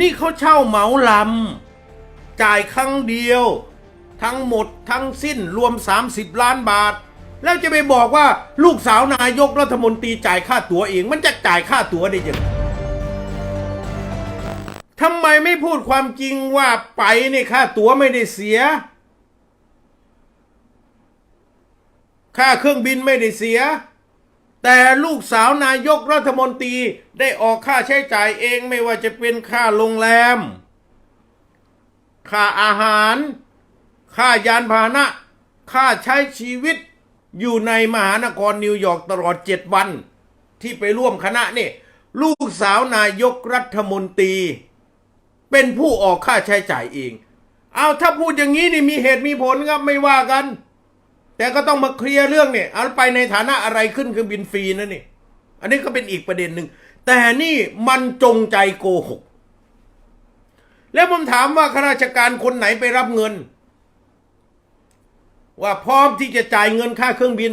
นี่เขาเช่าเหมาลำ จ่ายครั้งเดียว ทั้งหมดทั้งสิ้นรวม 30 ล้านบาท แล้วจะไปบอกว่าลูกสาวนายกรัฐมนตรีจ่ายค่าตั๋วเอง มันจะจ่ายค่าตั๋วได้ยังทำไมไม่พูดความจริงว่าไปเนี่ยค่าตั๋วไม่ได้เสีย ค่าเครื่องบินไม่ได้เสีย แต่ลูกสาวนายกรัฐมนตรีได้ออกค่าใช้จ่ายเองไม่ว่าจะเป็นค่าโรงแรม ค่าอาหาร ค่ายานพาหนะ ค่าใช้ชีวิตอยู่ในมหานครนิวยอร์กตลอดเจ็ดวัน ที่ไปร่วมคณะนี่ ลูกสาวนายกรัฐมนตรี เป็นผู้ออกค่าใช้จ่ายเอง เอาถ้าพูดอย่างนี้นี่มีเหตุมีผลครับไม่ว่ากัน แต่ก็ต้องมาเคลียร์เรื่องเนี่ยเอาไปในฐานะอะไรขึ้นเครื่องบินฟรีนะนี่อันนี้ก็เป็นอีกประเด็นหนึ่งแต่นี่มันจงใจโกหก แล้วผมถามว่าข้าราชการคนไหนไปรับเงิน ว่าพร้อมที่จะจ่ายเงินค่าเครื่องบิน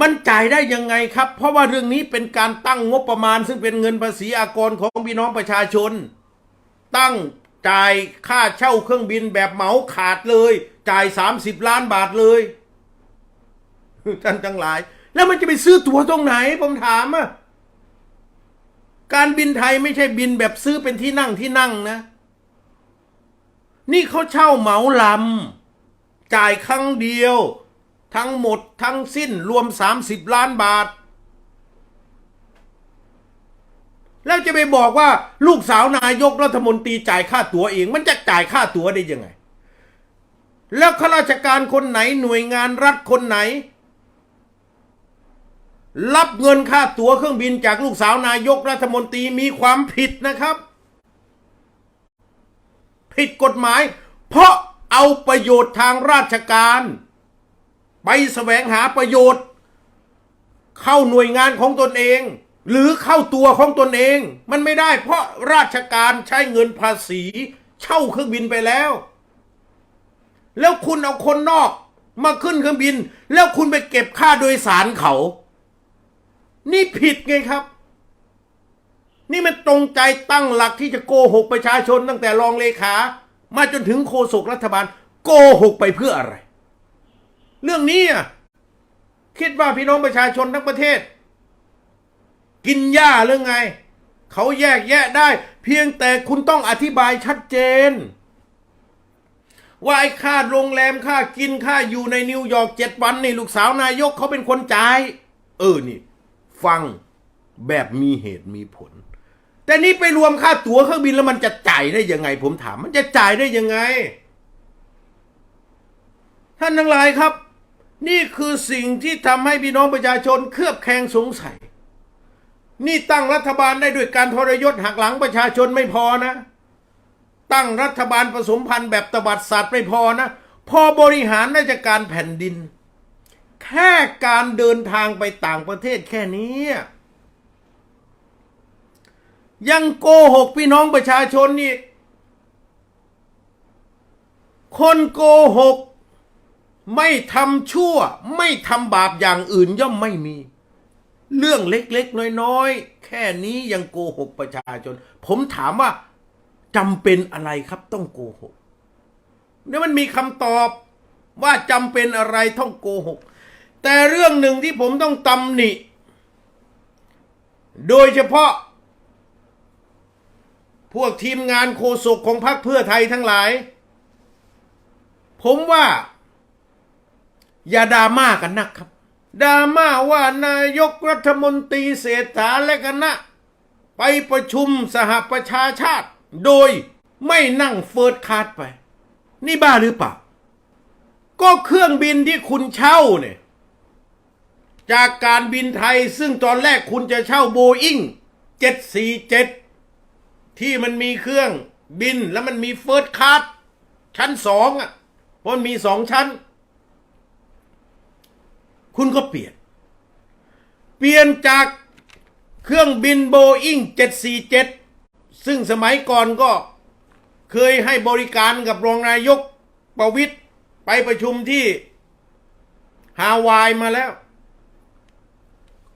มันจ่ายได้ยังไงครับ เพราะว่าเรื่องนี้เป็นการตั้งงบประมาณ ซึ่งเป็นเงินภาษีอากรของพี่น้องประชาชน ตั้งจ่ายค่าเช่าเครื่องบินแบบเหมาขาดเลย จ่าย 30 ล้านบาทเลย ท่านทั้งหลาย แล้วมันจะไปซื้อตั๋วตรงไหน ผมถามอะการบินไทยไม่ใช่บินแบบซื้อเป็นที่นั่งที่นั่งนะ นี่เขาเช่าเหมาลำจ่ายครั้งเดียว ทั้งหมดทั้งสิ้นรวม 30 ล้านบาท แล้วจะไปบอกว่าลูกสาวนายกรัฐมนตรีจ่ายค่าตั๋วเอง มันจะจ่ายค่าตั๋วได้ยังไง แล้วข้าราชการคนไหนหน่วยงานรัฐคนไหน รับเงินค่าตั๋วเครื่องบินจากลูกสาวนายกรัฐมนตรีมีความผิดนะครับ ผิดกฎหมาย เพราะเอาประโยชน์ทางราชการ ไปแสวงหาประโยชน์ เข้าหน่วยงานของตนเอง หรือเข้าตัวของตนเอง มันไม่ได้ เพราะราชการใช้เงินภาษี เช่าเครื่องบินไปแล้ว แล้วคุณเอาคนนอกมาขึ้นเครื่องบิน แล้วคุณไปเก็บค่าโดยสารเขา นี่ผิดไงครับ นี่มันตรงใจตั้งหลักที่จะโกหกประชาชนตั้งแต่รองเลขา มาจนถึงโฆษกรัฐบาล โกหกไปเพื่ออะไร เรื่องนี้อะคิดว่าพี่น้องประชาชนทั้งประเทศ กินหญ้าหรือไง เขาแยกแยะได้ เพียงแต่คุณต้องอธิบายชัดเจนว่าไอ้ค่าโรงแรมค่ากินค่าอยู่ในนิวยอร์กเจ็ดวันนี่ลูกสาวนายกเขาเป็นคนจ่าย เออนี่ ฟังแบบมีเหตุมีผล แต่นี่ไปรวมค่าตั๋วเครื่องบินแล้วมันจะจ่ายได้ยังไง ผมถาม มันจะจ่ายได้ยังไง ท่านทั้งหลายครับ นี่คือสิ่งที่ทำให้พี่น้องประชาชนเคลือบแคลงสงสัย นี่ตั้งรัฐบาลได้ด้วยการทรยศหักหลังประชาชนไม่พอนะ ตั้งรัฐบาลผสมพันธ์แบบตบัดสัตว์ไม่พอนะ พอบริหารราชการแผ่นดิน แค่การเดินทางไปต่างประเทศแค่นี้ ยังโกหกพี่น้องประชาชนนี่คนโกหก ไม่ทำชั่ว ไม่ทำบาปอย่างอื่นย่อมไม่มี เรื่องเล็กๆ น้อยๆ แค่นี้ยังโกหกประชาชน ผมถามว่าจำเป็นอะไรครับต้องโกหกเนี่ยมันมีคำตอบว่าจำเป็นอะไรต้องโกหก แต่เรื่องหนึ่งที่ผมต้องตำหนิ โดยเฉพาะ พวกทีมงานโฆษกของพรรคเพื่อไทยทั้งหลาย ผมว่า อย่าดราม่ากันนะครับดราม่าว่านายกรัฐมนตรีเศรษฐาและคณะ ไปประชุมสหประชาชาติ โดยไม่นั่งเฟิร์สคลาสไป นี่บ้าหรือเปล่า ก็เครื่องบินที่คุณเช่าเนี่ย จากการบินไทยซึ่งตอนแรกคุณจะเช่าโบอิง747 ที่มันมีเครื่องบินแล้วมันมีเฟิร์สคลาสชั้นสองอะเพราะมันมีสองชั้น คุณก็เปลี่ยน เปลี่ยนจากเครื่องบินโบอิง747 ซึ่งสมัยก่อนก็เคยให้บริการกับรองนายกประวิตย์ไปประชุมที่ฮาวายมาแล้ว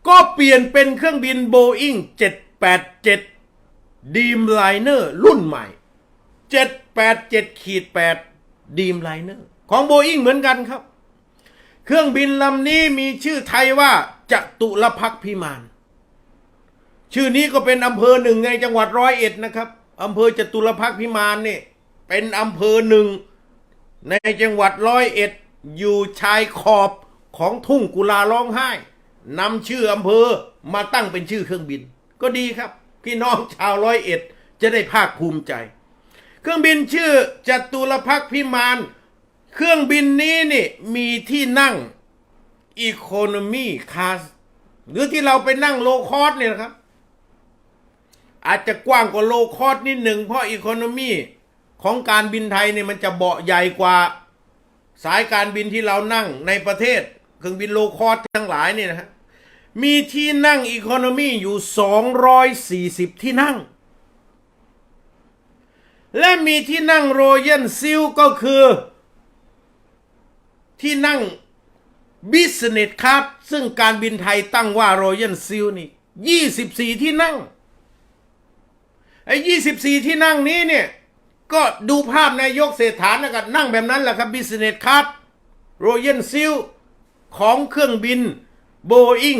ก็เปลี่ยนเป็นเครื่องบินโบอิง787ดีมไลเนอร์รุ่นใหม่ 787ขีด8ดีมไลเนอร์ของโบอิงเหมือนกันครับ เครื่องบินลำนี้มีชื่อไทยว่าจตุรพักพิมาน ชื่อนี้ก็เป็นอำเภอหนึ่งในจังหวัดร้อยเอ็ดนะครับอำเภอจตุรพักพิมานเนี่ยเป็นอำเภอหนึ่งในจังหวัดร้อยเอ็ดอยู่ชายขอบของทุ่งกุลาร้องไห้ นำชื่ออำเภอมาตั้งเป็นชื่อเครื่องบิน ก็ดีครับ พี่น้องชาวร้อยเอ็ดจะได้ภาคภูมิใจ เครื่องบินชื่อจตุรพักพิมาน เครื่องบินนี้นี่มีที่นั่งอีโคโนมีคลาสหรือที่เราไปนั่งโลคอสเนี่ยนะครับ อาจจะกว้างกว่าโลคอสนิดหนึ่งเพราะอีโคโนมีของการบินไทยเนี่ยมันจะเบาะใหญ่กว่าสายการบินที่เรานั่งในประเทศ เครื่องบินโลคอสทั้งหลายเนี่ยนะฮะ มีที่นั่งอีโคโนมีอยู่ 240 ที่นั่ง และมีที่นั่งโรยัลซิลก็คือ ที่นั่งบิสเนสครับ ซึ่งการบินไทยตั้งว่าโรยัลซิลนี่ 24 ที่นั่ง ไอ้24 ที่นั่งนี้เนี่ย ก็ดูภาพนายกเศรษฐานะกันนั่งแบบนั้นแหละครับบิสเนสครับโรยัลซิลของเครื่องบิน โบอิง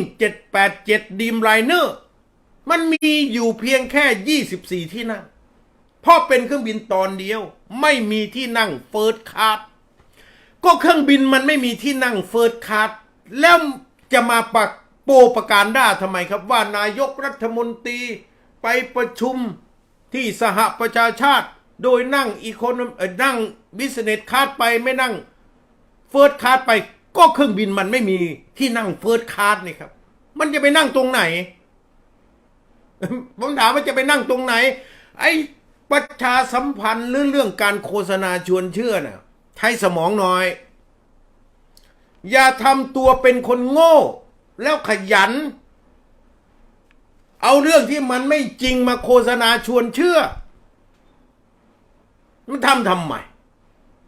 787ดีมไลเนอร์มันมีอยู่เพียงแค่ 24 ที่นั่ง เพราะเป็นเครื่องบินตอนเดียว ไม่มีที่นั่งเฟิร์สคลาสก็เครื่องบินมันไม่มีที่นั่งเฟิร์สคลาสแล้วจะมาปักโปรประการด้าทำไมครับว่านายกรัฐมนตรีไปประชุมที่สหประชาชาติ โดยนั่งอีโคโนนั่งบิสเนสคลาสไปไม่นั่งเฟิร์สคลาสไป ก็เครื่องบินมันไม่มีที่นั่งเฟิร์สคลาสนี่ครับ มันจะไปนั่งตรงไหน ผมถามว่าจะไปนั่งตรงไหน ไอ้ประชาสัมพันธ์หรือเรื่องการโฆษณาชวนเชื่อน่ะ ใช้สมองหน่อย อย่าทำตัวเป็นคนโง่ แล้วขยัน เอาเรื่องที่มันไม่จริงมาโฆษณาชวนเชื่อ มันทำทำไม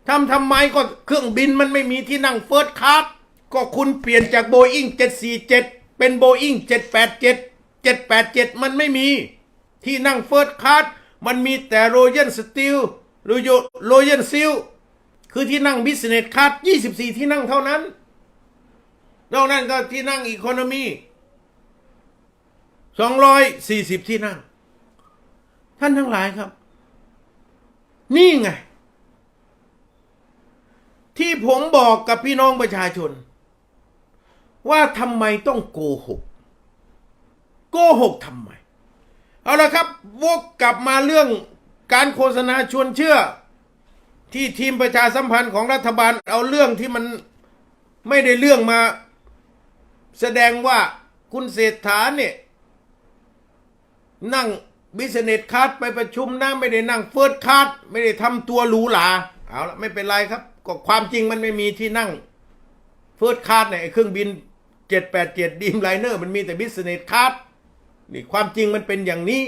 ทำทำไมก็เครื่องบินมันไม่มีที่นั่งเฟิร์สคลาสก็คุณเปลี่ยนจากโบอิง747 เป็นโบอิง787 787 มันไม่มีที่นั่งเฟิร์สคลาสมันมีแต่โรยัลสตีลหรือโรยัลซิลคือที่นั่งบิสเนสคลาส24 ที่นั่งเท่านั้นนอกนั้นก็ที่นั่งอีโคโนมี240 ที่นั่ง ท่านทั้งหลายครับ นี่ไง ที่ผมบอกกับพี่น้องประชาชน ว่าทำไมต้องโกหก โกหกทำไม เอาละครับ วกกลับมาเรื่องการโฆษณาชวนเชื่อ ที่ทีมประชาสัมพันธ์ของรัฐบาลเอาเรื่องที่มันไม่ได้เรื่องมา แสดงว่าคุณเศรษฐาเนี่ยนั่งบิสเนสคลาสไปประชุมนะไม่ได้นั่งเฟิร์สคลาสไม่ได้ทำตัวหรูหราเอาละไม่เป็นไรครับ ก็ความจริงมันไม่มีที่นั่งเฟิร์สคลาสเนี่ยไอ้เครื่องบิน 787ดีมไลเนอร์มันมีแต่บิสเนสคลาสนี่ความจริงมันเป็นอย่างนี้